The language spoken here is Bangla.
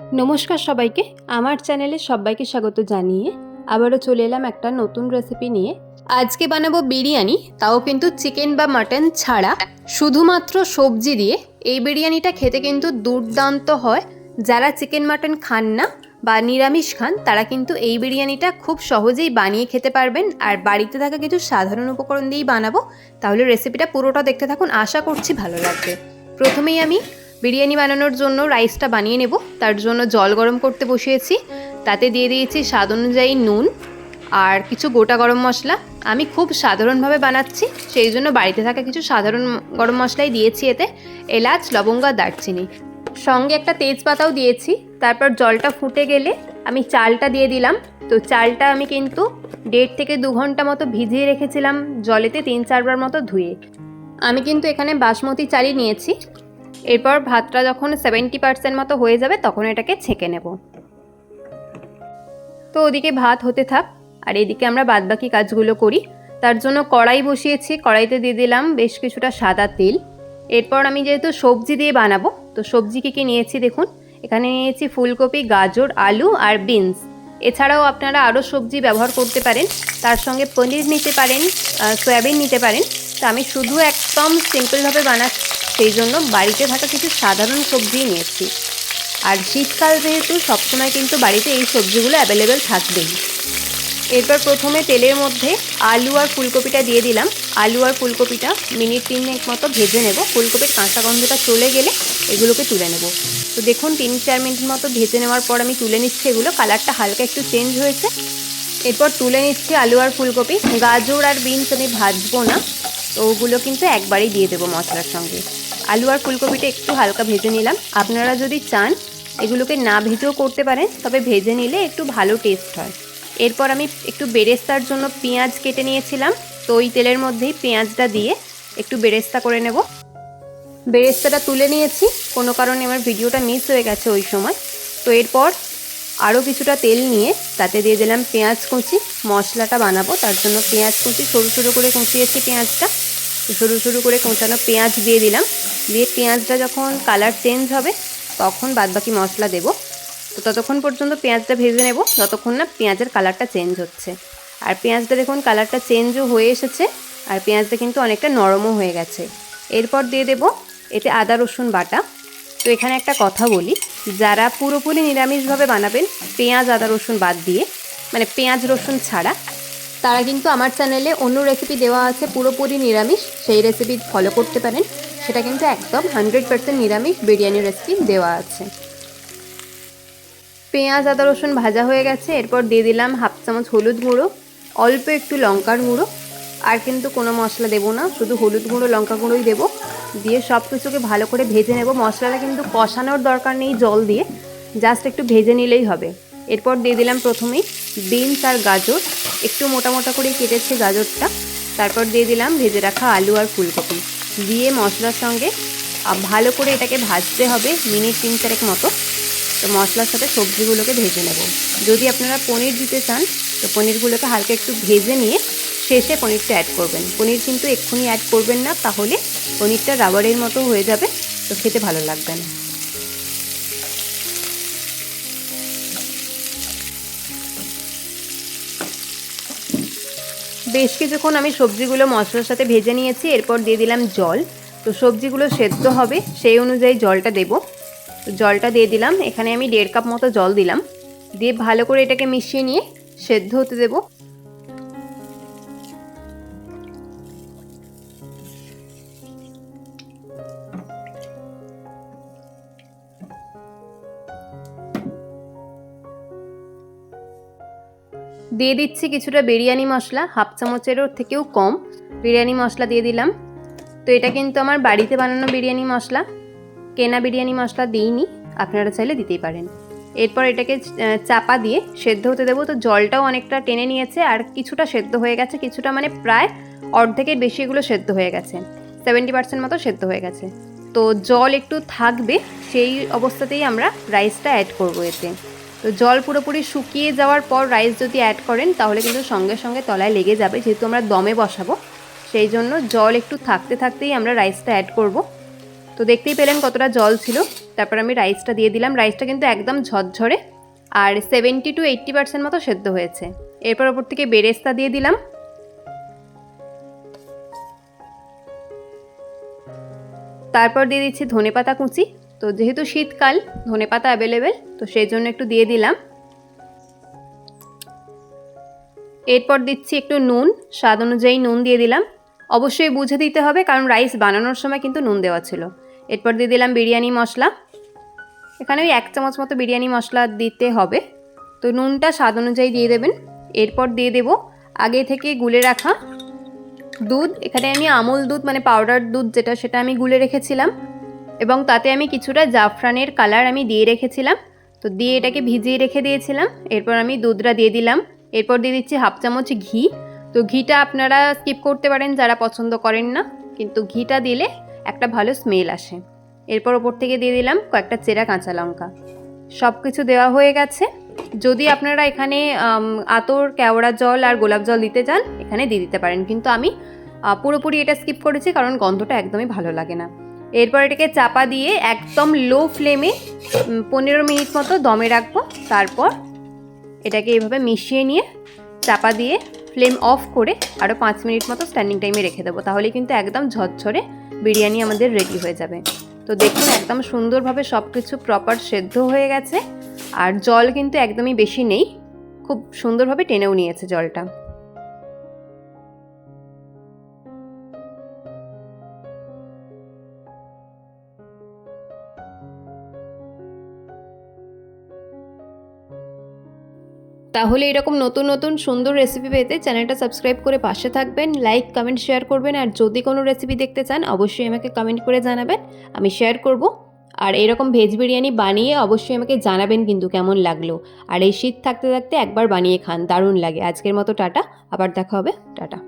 নমস্কার সবাইকে। আমার চ্যানেলে সবাইকে স্বাগত জানিয়ে আবারও চলে এলাম একটা নতুন রেসিপি নিয়ে। আজকে বানাবো বিরিয়ানি, তাও কিন্তু চিকেন বা মাটন ছাড়া। শুধুমাত্র সবজি দিয়ে এই বিরিয়ানিটা খেতে কিন্তু দুর্দান্ত হয়। যারা চিকেন মাটন খান না বা নিরামিষ খান, তারা কিন্তু এই বিরিয়ানিটা খুব সহজেই বানিয়ে খেতে পারবেন। আর বাড়িতে থাকা কিছু সাধারণ উপকরণ দিয়েই বানাবো। তাহলে রেসিপিটা পুরোটা দেখতে থাকুন। আশা করছি ভালো লাগবে। প্রথমেই আমি বিরিয়ানি বানানোর জন্য রাইসটা বানিয়ে নেব। তার জন্য জল গরম করতে বসিয়েছি। তাতে দিয়ে দিয়েছি স্বাদ অনুযায়ী নুন আর কিছু গোটা গরম মশলা। আমি খুব সাধারণভাবে বানাচ্ছি, সেই জন্য বাড়িতে থাকা কিছু সাধারণ গরম মশলাই দিয়েছি এতে। এলাচ, লবঙ্গ আর দারচিনি। সঙ্গে একটা তেজপাতাও দিয়েছি। তারপর জলটা ফুটে গেলে আমি চালটা দিয়ে দিলাম। তো চালটা আমি কিন্তু দেড় থেকে দু ঘণ্টা মতো ভিজিয়ে রেখেছিলাম, জলেতে তিন চারবার মতো ধুয়ে। আমি কিন্তু এখানে বাসমতি চালই নিয়েছি। এরপর ভাতটা যখন সেভেন্টি পার্সেন্ট মতো হয়ে যাবে, তখন এটাকে ছেঁকে নেব। তো ওদিকে ভাত হতে থাক, আর এদিকে আমরা বাদবাকি কাজগুলো করি। তার জন্য কড়াই বসিয়েছি, কড়াইতে দিয়ে দিলাম বেশ কিছুটা সাদা তেল। এরপর আমি যেহেতু সবজি দিয়ে বানাবো, তো সবজি কী কী নিয়েছি দেখুন। এখানে নিয়েছি ফুলকপি, গাজর, আলু আর বিনস। এছাড়াও আপনারা আরও সবজি ব্যবহার করতে পারেন। তার সঙ্গে পনির নিতে পারেন সয়াবিন নিতে পারেন। তো আমি শুধু একদম সিম্পলভাবে বানাচ্ছি। সেই জন্য বাড়িতে থাকা কিছু সাধারণ সবজিই নিয়েছি। আর শীতকাল যেহেতু, সবসময় কিন্তু বাড়িতে এই সবজিগুলো অ্যাভেলেবেল থাকবেই। এরপর প্রথমে তেলের মধ্যে আলু আর ফুলকপিটা দিয়ে দিলাম। আলু আর ফুলকপিটা মিনিট তিনেক মতো ভেজে নেব। ফুলকপির কাঁচা গন্ধটা চলে গেলে এগুলোকে তুলে নেব। তো দেখুন, তিন চার মিনিট মতো ভেজে নেওয়ার পর আমি তুলে নিচ্ছি এগুলো। কালারটা হালকা একটু চেঞ্জ হয়েছে। এরপর তুলে নিচ্ছি আলু আর ফুলকপি। গাজর আর বিনস আমি ভাজবো না। তো ওগুলো কিন্তু একবারেই দিয়ে দেবো মশলার সঙ্গে। আলু আর ফুলকপিটা একটু হালকা ভেজে নিলাম। আপনারা যদি চান, এগুলোকে না ভেজেও করতে পারেন, তবে ভেজে নিলে একটু ভালো টেস্ট হয়। এরপর আমি একটু বেরেস্তার জন্য পেঁয়াজ কেটে নিয়েছিলাম। তো ওই তেলের মধ্যেই পেঁয়াজটা দিয়ে একটু বেরেস্তা করে নেব। বেরেস্তাটা তুলে নিয়েছি। কোনো কারণে আমার ভিডিওটা মিস হয়ে গেছে ওই সময়। তো এরপর আরও কিছুটা তেল নিয়ে তাতে দিয়ে দিলাম পেঁয়াজ কুচি। মশলাটা বানাবো, তার জন্য পেঁয়াজ কুচি, সরু সরু করে কুচিয়েছি পেঁয়াজটা। সরু সরু করে কোঁচানো পেঁয়াজ দিয়ে দিলাম। দিয়ে পেঁয়াজটা যখন কালার চেঞ্জ হবে, তখন বাদবাকি মশলা দেবো। তো ততক্ষণ পর্যন্ত পেঁয়াজটা ভেজে নেব ততক্ষণ না পেঁয়াজের কালারটা চেঞ্জ হচ্ছে। আর পেঁয়াজটা দেখুন কালারটা চেঞ্জও হয়ে এসেছে, আর পেঁয়াজটা কিন্তু অনেকটা নরমও হয়ে গেছে। এরপর দিয়ে দেব এতে আদা, রসুন বাটা। তো এখানে একটা কথা বলি, যারা পুরোপুরি নিরামিষভাবে বানাবেন, পেঁয়াজ, আদা, রসুন বাদ দিয়ে মানে পেঁয়াজ, রসুন ছাড়া তারা কিন্তু আমার চ্যানেলে অন্য রেসিপি দেওয়া আছে, পুরোপুরি নিরামিষ। সেই রেসিপি ফলো করতে পারেন। সেটা কিন্তু একদম হান্ড্রেড পার্সেন্ট নিরামিষ বিরিয়ানি রেসিপি দেওয়া আছে। পেঁয়াজ, আদা, রসুন ভাজা হয়ে গেছে। এরপর দিয়ে দিলাম হাফ চামচ হলুদ গুঁড়ো, অল্প একটু লঙ্কার গুঁড়ো। আর কিন্তু কোনো মশলা দেবো না, শুধু হলুদ গুঁড়ো, লঙ্কা গুঁড়োই দেবো। দিয়ে সব কিছুকে ভালো করে ভেজে নেব। মশলাটা কিন্তু কষানোর দরকার নেই জল দিয়ে, জাস্ট একটু ভেজে নিলেই হবে। এরপর দিয়ে দিলাম প্রথমেই বিনস আর গাজর। একটু মোটা মোটা করে কেটেছে গাজরটা। তারপর দিয়ে দিলাম ভেজে রাখা আলু আর ফুলকপি। দিয়ে মশলার সঙ্গে ভালো করে এটাকে ভাজতে হবে মিনিট তিন চারেক মতো। তো মশলার সাথে সবজিগুলোকে ভেজে নেব। যদি আপনারা পনির দিতে চান, তো পনিরগুলোকে হালকা একটু ভেজে নিয়ে শেষে পনিরটা অ্যাড করবেন। পনির কিন্তু এক্ষুনি অ্যাড করবেন না, তাহলে পনিরটা রাবারের মতো হয়ে যাবে। তো খেতে ভালো লাগবে না। বেশ কিছুক্ষণ আমি সবজিগুলো মশলার সাথে ভেজে নিয়েছি, এরপর দিয়ে দিলাম জল। তো সবজিগুলো সেদ্ধ হবে, সেই অনুযায়ী জলটা দেব। তো জলটা দিয়ে দিলাম, এখানে আমি দেড় কাপ মতো জল দিলাম। দিয়ে ভালো করে এটাকে মিশিয়ে নিয়ে সেদ্ধ হতে দেব। দিয়ে দিচ্ছি কিছুটা বিরিয়ানি মশলা, হাফ চামচেরও থেকেও কম। বিরিয়ানি মশলা দিয়ে দিলাম। তো এটা কিন্তু আমার বাড়িতে বানানো বিরিয়ানি মশলা। কেনা বিরিয়ানি মশলা দিইনি, আপনারা চাইলে দিতেই পারেন। এরপর এটাকে চাপা দিয়ে সেদ্ধ হতে দেবো। তো জলটাও অনেকটা টেনে নিয়েছে, আর কিছুটা সেদ্ধ হয়ে গেছে, কিছুটা মানে প্রায় অর্ধেকের বেশি এগুলো সেদ্ধ হয়ে গেছে। সেভেন্টি পার্সেন্ট মতো সেদ্ধ হয়ে গেছে। তো জল একটু থাকবে, সেই অবস্থাতেই আমরা রাইসটা অ্যাড করব এতে। তো জল পুরোপুরি শুকিয়ে যাওয়ার পর রাইস যদি অ্যাড করেন, তাহলে কিন্তু সঙ্গে সঙ্গে তলায় লেগে যাবে। যেহেতু আমরা দমে বসাবো, সেই জন্য জল একটু থাকতে থাকতেই আমরা রাইসটা অ্যাড করব। তো দেখতেই পেলেন কতটা জল ছিল। তারপর আমি রাইসটা দিয়ে দিলাম। রাইসটা কিন্তু একদম ঝরঝরে আর সেভেন্টি টু এইট্টি পার্সেন্ট মতো সেদ্ধ হয়েছে। এরপর ওপর থেকে বেরেস্তা দিয়ে দিলাম। তারপর দিয়ে দিচ্ছি ধনেপাতা কুচি। তো যেহেতু শীতকাল, ধনেপাতা অ্যাভেলেবেল তো সেই জন্য একটু দিয়ে দিলাম। এরপর দিচ্ছি একটু নুন, স্বাদ অনুযায়ী নুন দিয়ে দিলাম। অবশ্যই বুঝে দিতে হবে কারণ রাইস বানানোর সময় কিন্তু নুন দেওয়া ছিল। এরপর দিয়ে দিলাম বিরিয়ানি মশলা। এখানে ওই এক চামচ মতো বিরিয়ানি মশলা দিতে হবে। তো নুনটা স্বাদ অনুযায়ী দিয়ে দেবেন। এরপর দিয়ে দেব আগে থেকে গুলে রাখা দুধ। এখানে আমি আমুল দুধ মানে পাউডার দুধ যেটা, সেটা আমি গুলে রেখেছিলাম। এবং তাতে আমি কিছুটা জাফরানের কালার আমি দিয়ে রেখেছিলাম। তো দিয়ে এটাকে ভিজিয়ে রেখে দিয়েছিলাম। এরপর আমি দুধটা দিয়ে দিলাম। এরপর দিয়ে দিচ্ছি হাফ চামচ ঘি। তো ঘিটা আপনারা স্কিপ করতে পারেন যারা পছন্দ করেন না, কিন্তু ঘিটা দিলে একটা ভালো স্মেল আসে। এরপর ওপর থেকে দিয়ে দিলাম কয়েকটা চেরা কাঁচা লঙ্কা। সব কিছু দেওয়া হয়ে গেছে। যদি আপনারা এখানে আতর, কেওড়া জল আর গোলাপ জল দিতে চান, এখানে দিয়ে দিতে পারেন। কিন্তু আমি পুরোপুরি এটা স্কিপ করেছি কারণ গন্ধটা একদমই ভালো লাগে না। এরপর এটাকে চাপা দিয়ে একদম লো ফ্লেমে পনেরো মিনিট মতো দমে রাখব। তারপর এটাকে এভাবে মিশিয়ে নিয়ে চাপা দিয়ে ফ্লেম অফ করে আরও পাঁচ মিনিট মতো স্ট্যান্ডিং টাইমে রেখে দেবো। তাহলে কিন্তু একদম ঝরঝরে বিরিয়ানি আমাদের রেডি হয়ে যাবে। তো দেখুন, একদম সুন্দরভাবে সব কিছু প্রপার সেদ্ধ হয়ে গেছে। আর জল কিন্তু একদমই বেশি নেই। খুব সুন্দরভাবে টেনেও নিয়েছে জলটা। তাহলে এরকম নতুন নতুন সুন্দর রেসিপি পেতে চ্যানেলটা সাবস্ক্রাইব করে পাশে থাকবেন লাইক কমেন্ট শেয়ার করবেন, আর যদি কোনো রেসিপি দেখতে চান, অবশ্যই আমাকে কমেন্ট করে জানাবেন, আমি শেয়ার করব। আর এরকম ভেজ বিরিয়ানি বানিয়ে অবশ্যই আমাকে জানাবেন কিন্তু কেমন লাগল। আর এই শীত থাকতে থাকতে একবার বানিয়ে খান, দারুণ লাগে। আজকের মতো টাটা, আবার দেখা হবে, টাটা।